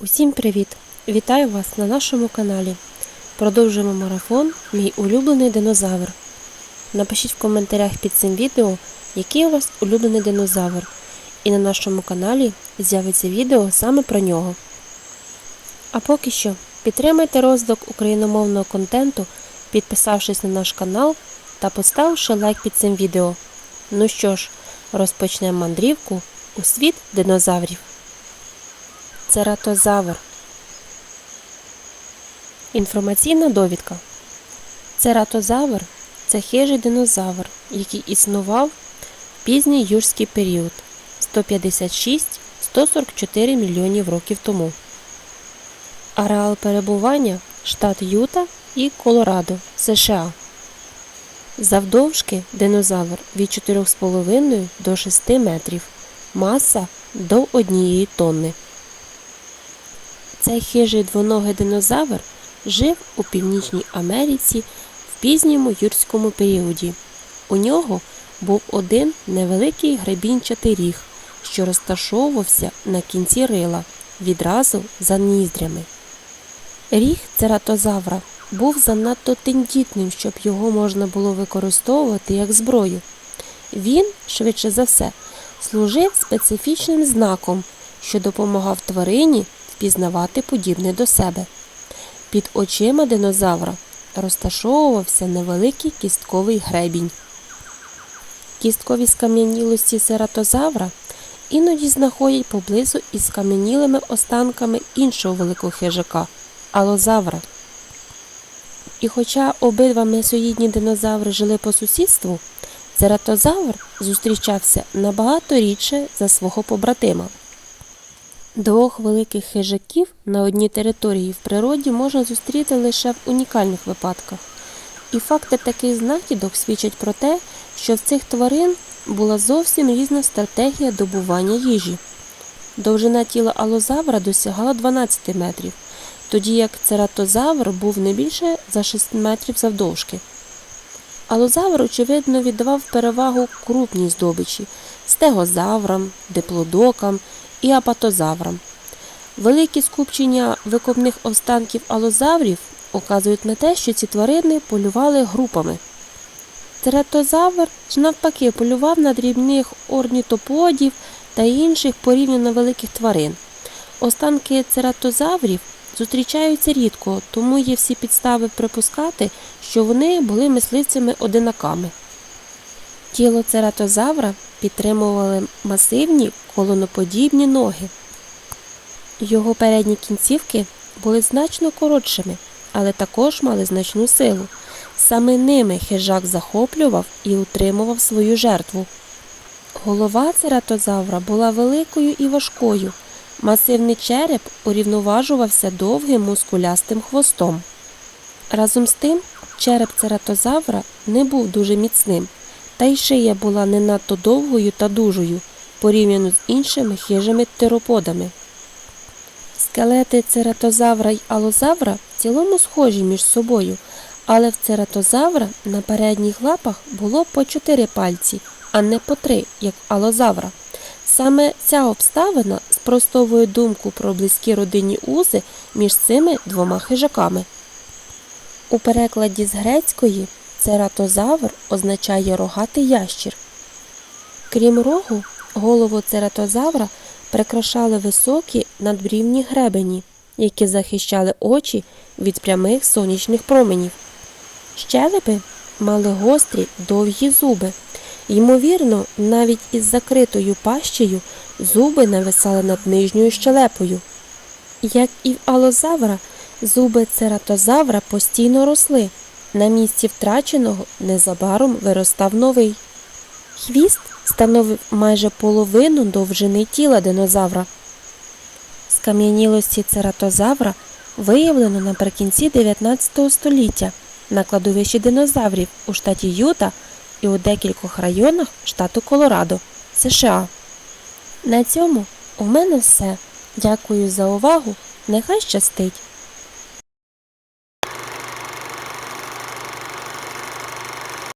Усім привіт! Вітаю вас на нашому каналі. Продовжуємо марафон Мій улюблений динозавр. Напишіть в коментарях під цим відео, який у вас улюблений динозавр, і на нашому каналі з'явиться відео саме про нього. А поки що підтримайте розвиток україномовного контенту, підписавшись на наш канал та поставивши лайк під цим відео. Ну що ж, розпочнемо мандрівку у світ динозаврів. Цератозавр. Інформаційна довідка. Цератозавр це хижий динозавр, який існував в пізній юрський період 156-144 мільйонів років тому. Ареал перебування штат Юта і Колорадо, США. Завдовжки динозавр від 4,5 до 6 метрів, маса до 1 тонни. Цей хижий двоногий динозавр жив у Північній Америці в пізньому юрському періоді. У нього був один невеликий гребінчатий ріг, що розташовувався на кінці рила відразу за ніздрями. Ріг цератозавра був занадто тендітним, щоб його можна було використовувати як зброю. Він, швидше за все, служив специфічним знаком, що допомагав тварині впізнавати подібне до себе. Під очима динозавра розташовувався невеликий кістковий гребінь. Кісткові скам'янілості сератозавра іноді знаходять поблизу із скам'янілими останками іншого великого хижака алозавра. І хоча обидва месоїдні динозаври жили по сусідству, цератозавр зустрічався набагато рідше за свого побратима. Двох великих хижаків на одній території в природі можна зустріти лише в унікальних випадках. І факти таких знахідок свідчать про те, що в цих тварин була зовсім різна стратегія добування їжі. Довжина тіла алозавра досягала 12 метрів, тоді як цератозавр був не більше за 6 метрів завдовжки. Алозавр, очевидно, віддавав перевагу крупній здобичі стегозаврам, диплодокам і апатозаврам. Великі скупчення викопних останків алозаврів указують на те, що ці тварини полювали групами. Тератозавр ж навпаки полював на дрібних орнітоподів та інших порівняно великих тварин. Останки цератозаврів зустрічаються рідко, тому є всі підстави припускати, що вони були мисливцями одинаками. Тіло цератозавра підтримували масивні колоноподібні ноги. Його передні кінцівки були значно коротшими, але також мали значну силу. Саме ними хижак захоплював і утримував свою жертву. Голова цератозавра була великою і важкою. Масивний череп урівноважувався довгим мускулястим хвостом. Разом з тим, череп цератозавра не був дуже міцним, та й шия була не надто довгою та дужою порівняно з іншими хижими тероподами. Скелети цератозавра й алозавра в цілому схожі між собою, але в цератозавра на передніх лапах було по чотири пальці, а не по три, як алозавра. Саме ця обставина спростовує думку про близькі родинні узи між цими двома хижаками. У перекладі з грецької цератозавр означає рогатий ящір. Крім рогу, голову цератозавра прикрашали високі надбрівні гребені, які захищали очі від прямих сонячних променів. Щелепи мали гострі довгі зуби. Ймовірно, навіть із закритою пащею зуби нависали над нижньою щелепою. Як і в алозавра, зуби цератозавра постійно росли. На місці втраченого незабаром виростав новий. Хвіст становив майже половину довжини тіла динозавра. Скам'янілості цератозавра виявлено наприкінці 19 століття на кладовищі динозаврів у штаті Юта і у декількох районах штату Колорадо, США. На цьому у мене все. Дякую за увагу. Нехай щастить!